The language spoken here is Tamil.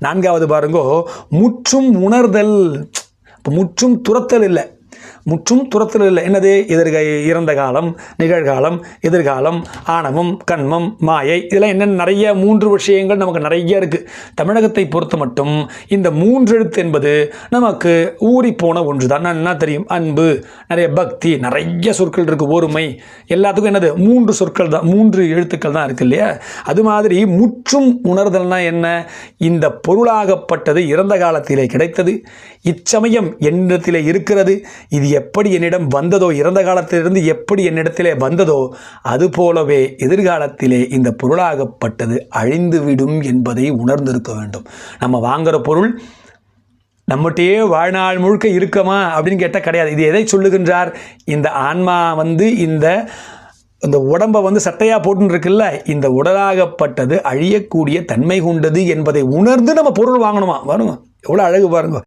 நான்காவது பாருங்கோ முற்றும் உணர்தல். இப்போ முற்றும் துரத்தல் இல்லை. முற்றும் துரத்தில் இல்லை. என்னது? எதிர்கை இறந்த காலம் நிகழ்காலம் எதிர்காலம் ஆணவம் கண்மம் மாயை இதெல்லாம் என்னென்ன நிறைய மூன்று விஷயங்கள் நமக்கு நிறைய இருக்குது தமிழகத்தை பொறுத்த மட்டும் இந்த மூன்று எழுத்து என்பது நமக்கு ஊறி போன ஒன்று தான் என்ன தெரியும்? அன்பு நிறைய பக்தி நிறைய சொற்கள் இருக்குது ஒருமை. எல்லாத்துக்கும் என்னது? மூன்று சொற்கள் தான் மூன்று எழுத்துக்கள் தான் இருக்குது இல்லையா? அது மாதிரி முற்றும் உணர்தல்னா என்ன? இந்த பொருளாகப்பட்டது இறந்த காலத்திலே கிடைத்தது. இச்சமயம் என்னிடத்திலே இருக்கிறது. இது எப்படி என்னிடம் வந்ததோ இறந்த காலத்திலிருந்து எப்படி என்னிடத்திலே வந்ததோ அதுபோலவே எதிர்காலத்திலே இந்த பொருளாகப்பட்டது அழிந்துவிடும் என்பதை உணர்ந்திருக்க வேண்டும். நம்ம வாங்குகிற பொருள் நம்மகிட்டயே வாழ்நாள் முழுக்க இருக்கமா அப்படின்னு கேட்டால் கிடையாது. இது எதை சொல்லுகின்றார்? இந்த ஆன்மா வந்து இந்த இந்த உடம்பை வந்து சட்டையாக போட்டுன்னு இருக்குல்ல இந்த உடலாகப்பட்டது அழியக்கூடிய தன்மை கொண்டது என்பதை உணர்ந்து நம்ம பொருள் வாங்கணுமா? வருங்க. எவ்வளோ அழகு பாருங்க.